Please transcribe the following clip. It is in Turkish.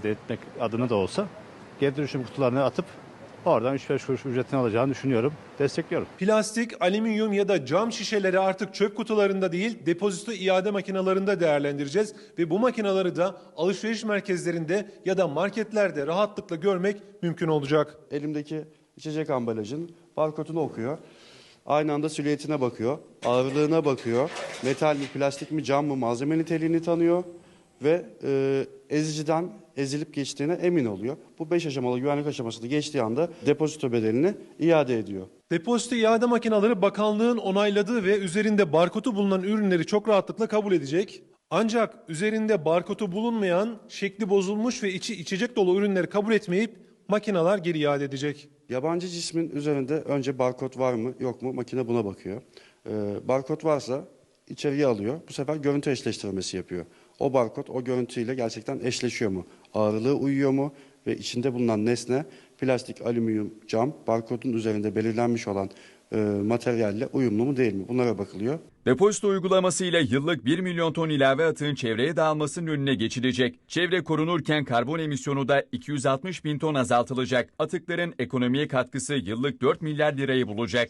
telafi etmek adına da olsa geri dönüşüm kutularına atıp oradan 3-5 kuruş ücretini alacağını düşünüyorum. Destekliyorum. Plastik, alüminyum ya da cam şişeleri artık çöp kutularında değil depozito iade makinelerinde değerlendireceğiz. Ve bu makineleri de alışveriş merkezlerinde ya da marketlerde rahatlıkla görmek mümkün olacak. Elimdeki içecek ambalajın barkodunu okuyor. Aynı anda silüetine bakıyor, ağırlığına bakıyor, metal mi, plastik mi, cam mı, malzeme niteliğini tanıyor ve e, eziciden ezilip geçtiğine emin oluyor. Bu 5 aşamalı güvenlik aşamasını geçtiği anda depozito bedelini iade ediyor. Depozito iade makineleri bakanlığın onayladığı ve üzerinde barkodu bulunan ürünleri çok rahatlıkla kabul edecek. Ancak üzerinde barkodu bulunmayan, şekli bozulmuş ve içi içecek dolu ürünleri kabul etmeyip makineler geri iade edecek. Yabancı cismin üzerinde önce barkod var mı yok mu makine buna bakıyor. Ee, barkod varsa içeriye alıyor. Bu sefer görüntü eşleştirmesi yapıyor. O barkod o görüntüyle gerçekten eşleşiyor mu? Ağırlığı uyuyor mu? Ve içinde bulunan nesne plastik, alüminyum, cam barkodun üzerinde belirlenmiş olan e, materyalle uyumlu mu değil mi? Bunlara bakılıyor. Depozito uygulamasıyla yıllık 1 milyon ton ilave atığın çevreye dağılmasının önüne geçilecek. Çevre korunurken karbon emisyonu da 260 bin ton azaltılacak. Atıkların ekonomiye katkısı yıllık 4 milyar lirayı bulacak.